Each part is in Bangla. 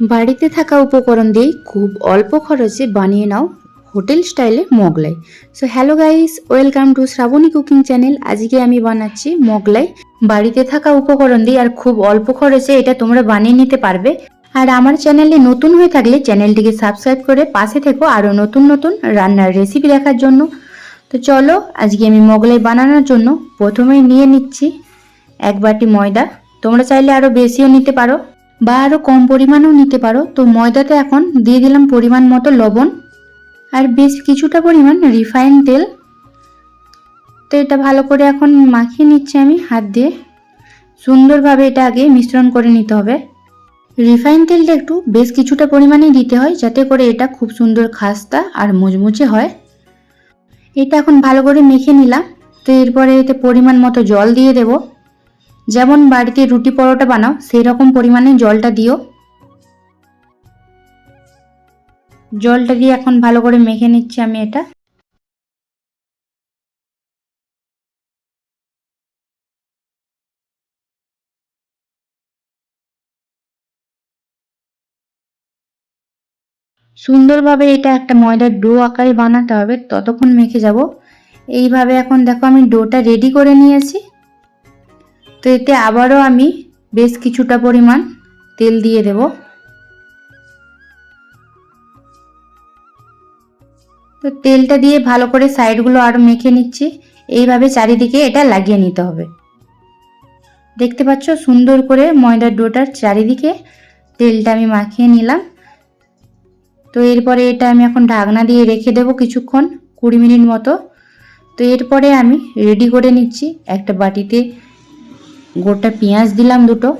বাড়িতে থাকা উপকরণ দিয়েই খুব অল্প খরচে বানিয়ে নাও হোটেল স্টাইলে Mughlai. So hello guys welcome to Shrabani cooking channel আজকে আমি বানাচ্ছি মোগলাই। বাড়িতে থাকা উপকরণ দিয়ে আর খুব অল্প খরচে এটা তোমরা বানিয়ে নিতে পারবে। আর আমার চ্যানেলে নতুন হয়ে থাকলে চ্যানেলটিকে সাবস্ক্রাইব করে পাশে থেকো আরও নতুন নতুন রান্নার রেসিপি দেখার জন্য। তো চলো, আজকে আমি মোগলাই বানানোর জন্য প্রথমেই নিয়ে নিচ্ছি এক বাটি ময়দা। তোমরা চাইলে আরও বেশিও নিতে পারো। বা আরও কম পরিমাণেও নিতে পারো। তো ময়দাতে এখন দিয়ে দিলাম পরিমাণ মতো লবণ আর বেশ কিছুটা পরিমাণ রিফাইন তেল। তো এটা ভালো করে এখন মাখিয়ে নিচ্ছি আমি হাত দিয়ে। সুন্দরভাবে এটা আগে মিশ্রণ করে নিতে হবে। রিফাইন তেলটা একটু বেশ কিছুটা পরিমাণেই দিতে হয় যাতে করে এটা খুব সুন্দর খাস্তা আর মুচমুচে হয়। এটা এখন ভালো করে মেখে নিলাম। তো এরপরে এতে পরিমাণ মতো জল দিয়ে দেব। যেমন বাড়িতে রুটি পরোটা বানাও সেই রকম পরিমাণে জলটা দিও। জলটা দিয়ে এখন ভালো করে মেখে নিচ্ছি আমি এটা। সুন্দরভাবে এটা একটা ময়দার ডো আকারে বানাতে হবে, ততক্ষণ মেখে যাব। এইভাবে এখন দেখো আমি ডোটা রেডি করে নিয়েছি। তো এতে আবারও আমি বেশ কিছুটা পরিমাণ তেল দিয়ে দেব। তো তেলটা দিয়ে ভালো করে সাইডগুলো আরও মেখে নিচ্ছি। এইভাবে চারিদিকে এটা লাগিয়ে নিতে হবে। দেখতে পাচ্ছ সুন্দর করে ময়দার ডোটার চারিদিকে তেলটা আমি মাখিয়ে নিলাম। তো এরপরে এটা আমি এখন ঢাকনা দিয়ে রেখে দেবো কিছুক্ষণ, কুড়ি মিনিট মতো। তো এরপরে আমি রেডি করে নিচ্ছি একটা বাটিতে গোটা পেঁয়াজ দিলাম দুটো।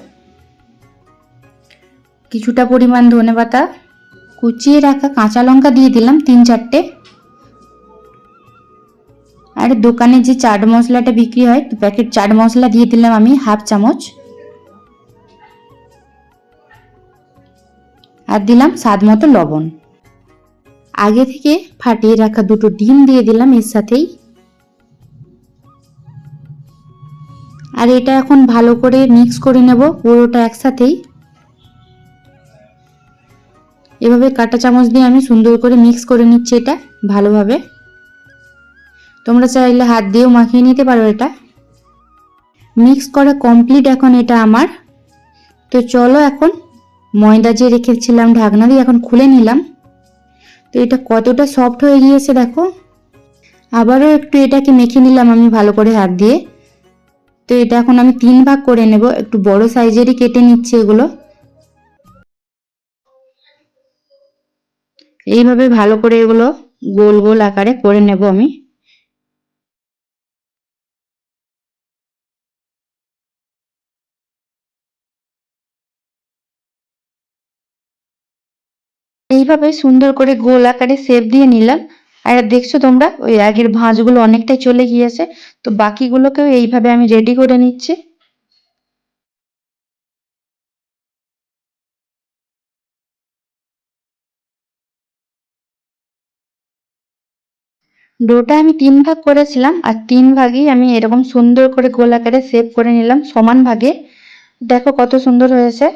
কিছুটা পরিমাণ ধনে পাতা কুচিয়ে রাখা কাঁচা লঙ্কা দিয়ে দিলাম তিন চারটে। আর দোকানে যে চাট মশলাটা বিক্রি হয়, তো প্যাকেট চাট মশলা দিয়ে দিলাম আমি হাফ চামচ। আর দিলাম স্বাদ মতো লবণ। আগে থেকে ফাটিয়ে রাখা দুটো ডিম দিয়ে দিলাম এর সাথেই। আর এটা এখন ভালো করে মিক্স করে নেব, পুরোটা একসাথেই। এভাবে কাটা চামচ দিয়ে আমি সুন্দর করে মিক্স করে নিচ্ছি এটা ভালোভাবে। তোমরা চাইলে হাত দিয়েও মাখিয়ে নিতে পারো এটা। মিক্স করা কমপ্লিট এখন এটা আমার। তো চলো এখন ময়দা যে রেখেছিলাম, ঢাকনা দিয়ে এখন খুলে নিলাম। তো এটা কতটা সফট হয়ে গিয়েছে দেখো। আবারও একটু এটাকে মেখে নিলাম আমি ভালো করে হাত দিয়ে। তো এটা এখন আমি তিন ভাগ করে নেব। একটু বড় সাইজেরই কেটে নিচ্ছি এগুলো। এইভাবে ভালো করে এগুলো গোল গোল আকারে করে নেব আমি। এইভাবে সুন্দর করে গোল আকারে শেপ দিয়ে নিলাম। আর দেখছ তোমরা, ওই আগের ভাঁজগুলো অনেকটাই চলে গিয়েছে, তো বাকিগুলোকেও এইভাবে আমি রেডি করে নিচ্ছি। ডোটা আমি তিন ভাগ করেছিলাম, আর তিন ভাগই আমি এরকম সুন্দর করে গোল আকারে শেপ করে নিলাম সমান ভাগে। দেখো কত সুন্দর হয়েছে।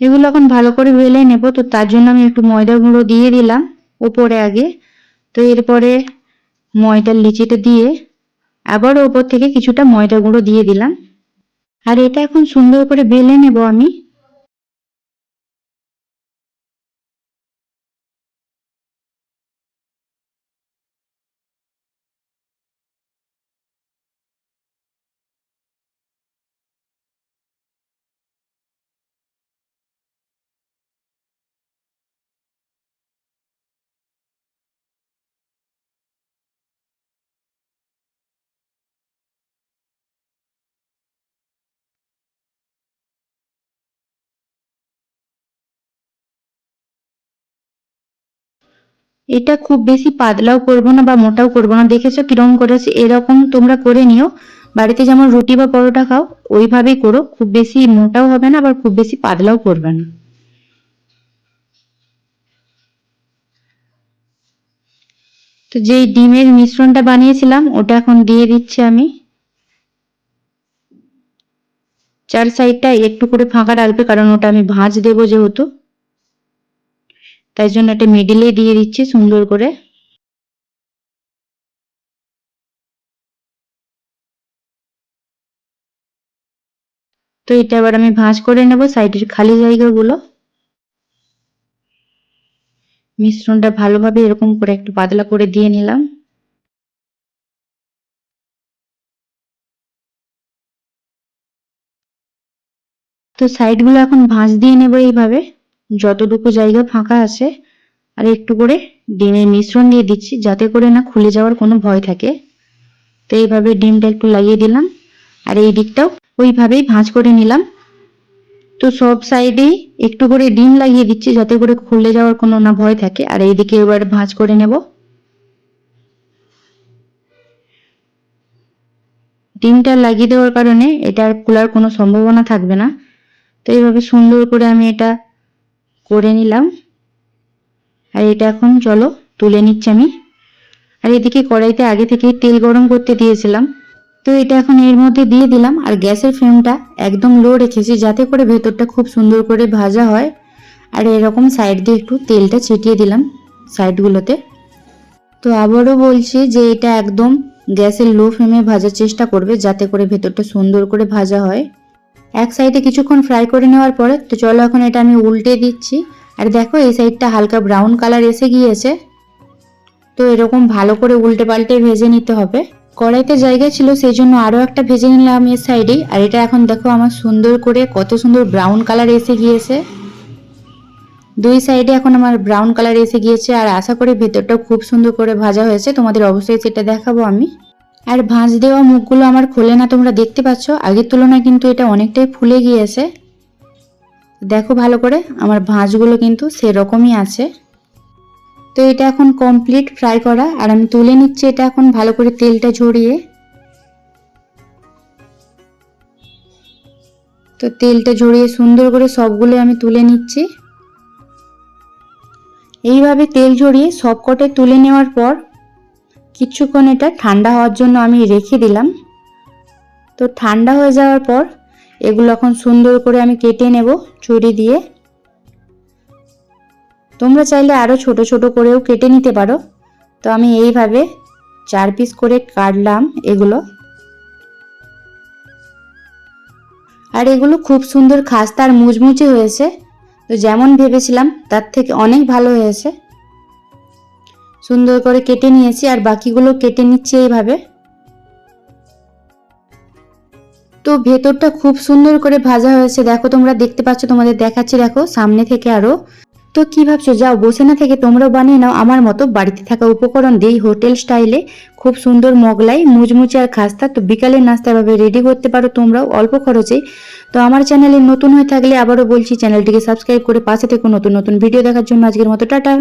এগুলো এখন ভালো করে বেলে নেব, তো তার জন্য আমি একটু ময়দা গুঁড়ো দিয়ে দিলাম, ওপরে আগে। তো এরপরে ময়দার লিচিটা দিয়ে আবার ওপর থেকে কিছুটা ময়দা গুঁড়ো দিয়ে দিলাম। আর এটা এখন সুন্দর করে বেলে নেব আমি। এটা খুব বেশি পাতলাও করব না বা মোটাও করব না। দেখেছ কীরকম করেছে? এরকম তোমরা করে নিও। বাড়িতে যেমন রুটি বা পরোটা খাও, ওইভাবেই করো। খুব বেশি মোটাও হবে না, আবার খুব বেশি পাতলাও করবে না। তো যেই ডিমের মিশ্রণটা বানিয়েছিলাম, ওটা এখন দিয়ে দিচ্ছি আমি। চার সাইডটা একটু করে ফাঁকা রাখবে, কারণ ওটা আমি ভাঁজ দেবো যেহেতু। তাই জন্য একটা মিডিলে দিয়ে দিচ্ছি, সুন্দর করে। তো এটা এবার আমি ভাঁজ করে নেব সাইডের খালি জায়গাগুলো। মিশ্রণটা ভালোভাবে এরকম করে একটু পাতলা করে দিয়ে নিলাম। তো সাইডগুলো এখন ভাঁজ দিয়ে নেব এইভাবে। যতটুকু জায়গা ফাঁকা আছে, আর একটু করে ডিমের মিশ্রণ দিয়ে দিচ্ছি, যাতে করে না খুলে যাওয়ার কোনো ভয় থাকে। তো এইভাবে ডিমটা একটু লাগিয়ে দিলাম, আর এই দিকটাও ওইভাবেই ভাঁজ করে নিলাম। তো সব সাইডেই একটু করে ডিম লাগিয়ে দিচ্ছি, যাতে করে খুলে যাওয়ার কোনো না ভয় থাকে। আর এইদিকে এবার ভাঁজ করে নেব। ডিমটা লাগিয়ে দেওয়ার কারণে এটা আর খোলার কোনো সম্ভাবনা থাকবে না। তো এইভাবে সুন্দর করে আমি এটা করে নিলাম। আর এটা এখন চলো তুলে নিচ্ছি আমি। আর এদিকে কড়াইতে আগে থেকে তেল গরম করতে দিয়েছিলাম। তো এটা এখন এর মধ্যে দিয়ে দিলাম। আর গ্যাসের ফ্লেমটা একদম লো রেখেছি যাতে করে ভেতরটা খুব সুন্দর করে ভাজা হয়। আর এরকম সাইড দিয়ে একটু তেলটা ছিটিয়ে দিলাম সাইডগুলোতে। তো আবারও বলছি যে এটা একদম গ্যাসের লো ফ্লেমে ভাজার চেষ্টা করবে যাতে করে ভেতরটা সুন্দর করে ভাজা হয়। এক সাইডে কিছুক্ষণ ফ্রাই করে নেওয়ার পরে, তো চলো এখন এটা আমি উল্টে দিচ্ছি। আর দেখো, এই সাইডটা হালকা ব্রাউন কালার এসে গিয়েছে। তো এরকম ভালো করে উল্টে পাল্টে ভেজে নিতে হবে। কড়াইতে জায়গা ছিল সেই জন্য আরও একটা ভেজে নিলাম এর সাইডেই আর এটা এখন দেখো, আমার সুন্দর করে কত সুন্দর ব্রাউন কালার এসে গিয়েছে। দুই সাইডে এখন আমার ব্রাউন কালার এসে গিয়েছে। আর আশা করি ভেতরটাও খুব সুন্দর করে ভাজা হয়েছে। তোমাদের অবশ্যই সেটা দেখাবো আমি। আর ভাঁজ দেওয়া মুখগুলো আমার খোলে না, তোমরা দেখতে পাচ্ছ? আগের তুলনায় কিন্তু এটা অনেকটাই ফুলে গিয়েছে। দেখো ভালো করে, আমার ভাঁজগুলো কিন্তু সেরকমই আছে। তো এটা এখন কমপ্লিট ফ্রাই করা, আর আমি তুলে নিচ্ছি এটা এখন ভালো করে তেলটা ঝরিয়ে। তো তেলটা ঝরিয়ে সুন্দর করে সবগুলো আমি তুলে নিচ্ছি। এইভাবে তেল ঝরিয়ে সব কটাই তুলে নেওয়ার পর কিছুক্ষণ এটা ঠান্ডা হওয়ার জন্য আমি রেখে দিলাম। তো ঠান্ডা হয়ে যাওয়ার পর এগুলো এখন সুন্দর করে আমি কেটে নেব ছুরি দিয়ে। তোমরা চাইলে আরও ছোট ছোট করেও কেটে নিতে পারো। তো আমি এইভাবে চার পিস করে কাটলাম এগুলো। আর এগুলো খুব সুন্দর খাস্তা আর মুচমুচে হয়েছে। তো যেমন ভেবেছিলাম, তার থেকে অনেক ভালো হয়েছে। সুন্দর করে কেটে নিয়েছি, আর বাকিগুলো কেটে নিচ্ছি এইভাবে। তো ভেতরটা খুব সুন্দর করে ভাজা হয়েছে। দেখো, তোমরা দেখতে পাচ্ছ, তোমাদের দেখাচ্ছি, দেখো, সামনে থেকে আরও। তো কি ভাবছ? যাও, বসে না থেকে তোমরাও বানিয়ে নাও। আমার মতো বাড়িতে থাকা উপকরণ দিয়েই হোটেল স্টাইলে খুব সুন্দর মোগলাই মুচমুচে আর খাস্তা। তো বিকালের নাস্তা এভাবে রেডি করতে পারো তোমরাও, অল্প খরচে তো আমার চ্যানেলে নতুন হয়ে থাকলে আবারও বলছি, চ্যানেলটিকে সাবস্ক্রাইব করে পাশে থেকে। নতুন নতুন ভিডিও দেখার জন্য আজকের মতো টাটা।